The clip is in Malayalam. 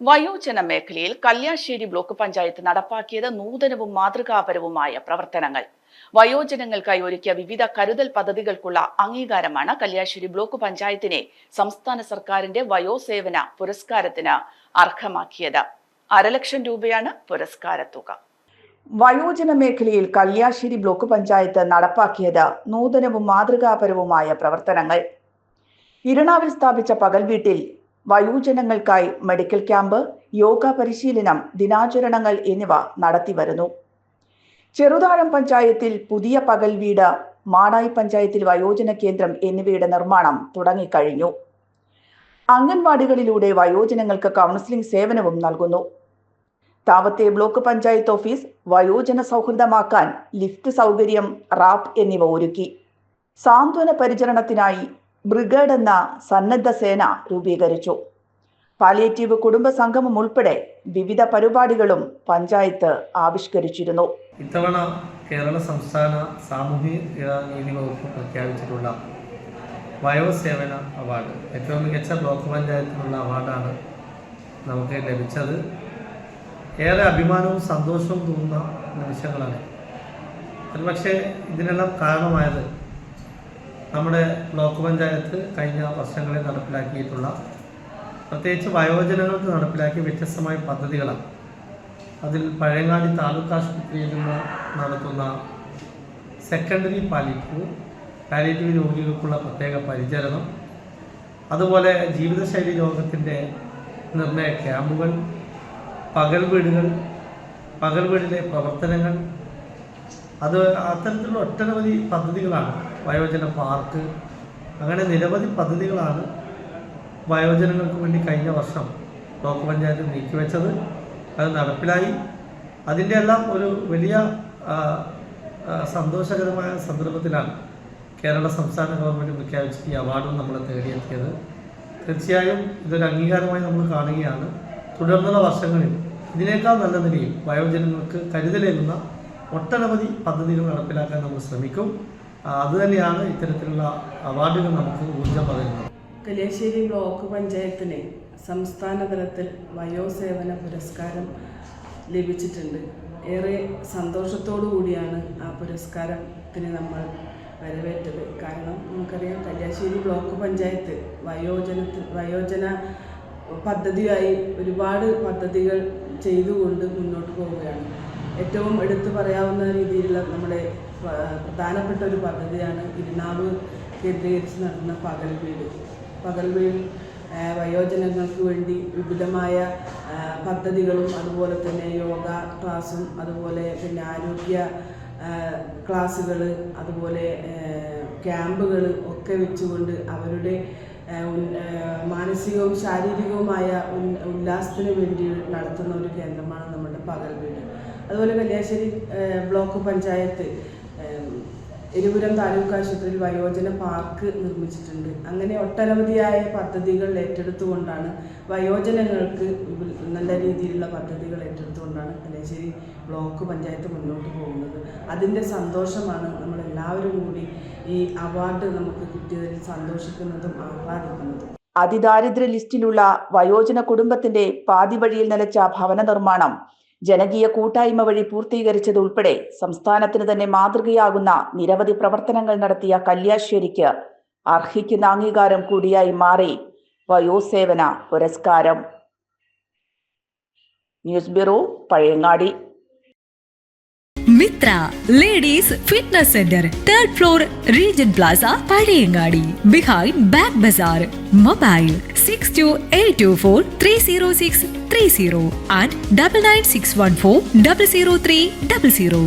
വയോജന മേഖലയിൽ കല്യാശ്ശേരി ബ്ലോക്ക് പഞ്ചായത്ത് നടപ്പാക്കിയത് നൂതനവും മാതൃകാപരവുമായ പ്രവർത്തനങ്ങൾ. വയോജനങ്ങൾക്കായി ഒരുക്കിയ വിവിധ കരുതൽ പദ്ധതികൾക്കുള്ള അംഗീകാരമാണ് കല്യാശ്ശേരി ബ്ലോക്ക് പഞ്ചായത്തിനെ സംസ്ഥാന സർക്കാരിന്റെ വയോസേവന പുരസ്കാരത്തിന് അർഹമാക്കിയത്. അരലക്ഷം രൂപയാണ് പുരസ്കാര തുക. വയോജന മേഖലയിൽ കല്യാശ്ശേരി ബ്ലോക്ക് പഞ്ചായത്ത് നടപ്പാക്കിയത് നൂതനവും മാതൃകാപരവുമായ പ്രവർത്തനങ്ങൾ. ഇരണാവിൽ സ്ഥാപിച്ച പകൽ വീട്ടിൽ വയോജനങ്ങൾക്കായി മെഡിക്കൽ ക്യാമ്പ് യോഗ പരിശീലനം ദിനാചരണങ്ങൾ എന്നിവ നടത്തിവരുന്നു ചെറുതാഴം പഞ്ചായത്തിൽ പുതിയ പകൽ വീട് മാടായി പഞ്ചായത്തിൽ വയോജന കേന്ദ്രം എന്നിവയുടെ നിർമ്മാണം തുടങ്ങിക്കഴിഞ്ഞു. അംഗൻവാടികളിലൂടെ വയോജനങ്ങൾക്ക് കൗൺസിലിംഗ് സേവനവും നൽകുന്നു. താവത്തെ ബ്ലോക്ക് പഞ്ചായത്ത് ഓഫീസ് വയോജന സൗഹൃദമാക്കാൻ ലിഫ്റ്റ് സൗകര്യം റാപ്പ് എന്നിവ ഒരുക്കി. സാന്ത്വന പരിചരണത്തിനായി ബ്രിഗേഡ് എന്ന സന്നദ്ധ സേന രൂപീകരിച്ചു. പാലിയേറ്റീവ് കുടുംബ സംഗമം ഉൾപ്പെടെ വിവിധ പരിപാടികളും പഞ്ചായത്ത് ആവിഷ്കരിച്ചിരുന്നു. ഇത്തവണ കേരള സംസ്ഥാന സാമൂഹിക നീതി വകുപ്പ് പ്രഖ്യാപിച്ചിട്ടുള്ള വയോസേവന അവാർഡ് ഏറ്റവും മികച്ച ബ്ലോക്ക് പഞ്ചായത്തിനുള്ള അവാർഡാണ് നമുക്ക് ലഭിച്ചത്. ഏറെ അഭിമാനവും സന്തോഷവും തോന്നുന്ന നിമിഷങ്ങളാണ്. ഒരുപക്ഷെ ഇതിനെല്ലാം കാരണമായത് നമ്മുടെ ബ്ലോക്ക് പഞ്ചായത്ത് കഴിഞ്ഞ വർഷങ്ങളിൽ നടപ്പിലാക്കിയിട്ടുള്ള പ്രത്യേകിച്ച് വയോജനങ്ങൾക്ക് നടപ്പിലാക്കിയ വ്യത്യസ്തമായ പദ്ധതികളാണ്. അതിൽ പഴയങ്ങാടി താലൂക്ക് ആശുപത്രിയിൽ നിന്ന് നടത്തുന്ന സെക്കൻഡറി പാലിറ്റീവ് പാലിറ്റീവ് രോഗികൾക്കുള്ള പ്രത്യേക പരിചരണം അതുപോലെ ജീവിതശൈലി രോഗത്തിന്റെ നിർണയ ക്യാമ്പുകൾ പകൽ വീടുകൾ പകൽ വീടിലെ പ്രവർത്തനങ്ങൾ അത് അത്തരത്തിലുള്ള ഒട്ടനവധി പദ്ധതികളാണ് വയോജന പാർക്ക് അങ്ങനെ നിരവധി പദ്ധതികളാണ് വയോജനങ്ങൾക്ക് വേണ്ടി കഴിഞ്ഞ വർഷം ബ്ലോക്ക് പഞ്ചായത്ത് നീക്കിവെച്ചത്. അത് നടപ്പിലായി. അതിന്റെ എല്ലാം ഒരു വലിയ സന്തോഷകരമായ സന്ദർഭത്തിലാണ് കേരള സംസ്ഥാന ഗവൺമെന്റ് പ്രഖ്യാപിച്ച ഈ അവാർഡും നമ്മൾ തേടിയെത്തിയത്. തീർച്ചയായും ഇതൊരു അംഗീകാരമായി നമ്മൾ കാണുകയാണ്. തുടർന്നുള്ള വർഷങ്ങളിൽ ഇതിനേക്കാൾ നല്ല നിലയിൽ വയോജനങ്ങൾക്ക് കരുതലേകുന്ന ഒട്ടനവധി പദ്ധതികൾ നടപ്പിലാക്കാൻ നമ്മൾ ശ്രമിക്കും. അതുതന്നെയാണ് ഇത്തരത്തിലുള്ള അവാർഡുകൾ നമുക്ക് ഊർജം പകരുന്നത്. കല്യാശ്ശേരി ബ്ലോക്ക് പഞ്ചായത്തിന് സംസ്ഥാന തലത്തിൽ വയോസേവന പുരസ്കാരം ലഭിച്ചിട്ടുണ്ട്. ഏറെ സന്തോഷത്തോടു കൂടിയാണ് ആ പുരസ്കാരത്തിന് നമ്മൾ വരവേറ്റത്. കാരണം നമുക്കറിയാം കല്യാശ്ശേരി ബ്ലോക്ക് പഞ്ചായത്ത് വയോജനത്തിൽ വയോജന പദ്ധതിയായി ഒരുപാട് പദ്ധതികൾ ചെയ്തുകൊണ്ട് മുന്നോട്ട് പോവുകയാണ്. ഏറ്റവും എടുത്തു പറയാവുന്ന രീതിയിലുള്ള നമ്മുടെ പ്രധാനപ്പെട്ട ഒരു പദ്ധതിയാണ് ഇരുനാവ് കേന്ദ്രീകരിച്ച് നടന്ന പകൽ വീട്. പകൽ വീട് വയോജനങ്ങൾക്ക് വേണ്ടി വിപുലമായ പദ്ധതികളും അതുപോലെ തന്നെ യോഗ ക്ലാസ്സും അതുപോലെ പിന്നെ ആരോഗ്യ ക്ലാസ്സുകൾ അതുപോലെ ക്യാമ്പുകൾ ഒക്കെ വെച്ചുകൊണ്ട് അവരുടെ മാനസികവും ശാരീരികവുമായ ഉല്ലാസത്തിന് വേണ്ടി നടത്തുന്ന ഒരു കേന്ദ്രമാണ് നമ്മുടെ പകൽ വീട്. അതുപോലെ കല്യാശ്ശേരി ബ്ലോക്ക് പഞ്ചായത്ത് എരിപുരം താലൂക്ക് ആശുപത്രിയിൽ വയോജന പാർക്ക് നിർമ്മിച്ചിട്ടുണ്ട്. അങ്ങനെ ഒട്ടനവധിയായ പദ്ധതികൾ ഏറ്റെടുത്തുകൊണ്ടാണ് വയോജനങ്ങൾക്ക് നല്ല രീതിയിലുള്ള പദ്ധതികൾ ഏറ്റെടുത്തുകൊണ്ടാണ് കല്യാശ്ശേരി ബ്ലോക്ക് പഞ്ചായത്ത് മുന്നോട്ട് പോകുന്നത്. അതിന്റെ സന്തോഷമാണ് നമ്മളെല്ലാവരും കൂടി ഈ അവാർഡ് നമുക്ക് കിട്ടിയതിൽ സന്തോഷിക്കുന്നതും ആഹ്ലാദിക്കുന്നതും. അതിദാരിദ്ര്യ ലിസ്റ്റിലുള്ള വയോജന കുടുംബത്തിന്റെ പാതിവഴിയിൽ നിലച്ച ഭവന നിർമ്മാണം ജനകീയ കൂട്ടായ്മ വഴി പൂർത്തീകരിച്ചത് ഉൾപ്പെടെ സംസ്ഥാനത്തിന് തന്നെ മാതൃകയാകുന്ന നിരവധി പ്രവർത്തനങ്ങൾ നടത്തിയ കല്യാശ്ശേരിക്ക് അർഹിക്കുന്ന അംഗീകാരം കൂടിയായി മാറി. വയോസേവന പുരസ്കാരം. News bureau Pazhayangadi. Mithra ladies fitness centre third floor Regan plaza Pazhayangadi. Behind back bazaar. Mobile six two eight two four three zero six. Three zero and double nine six one four double zero three double zero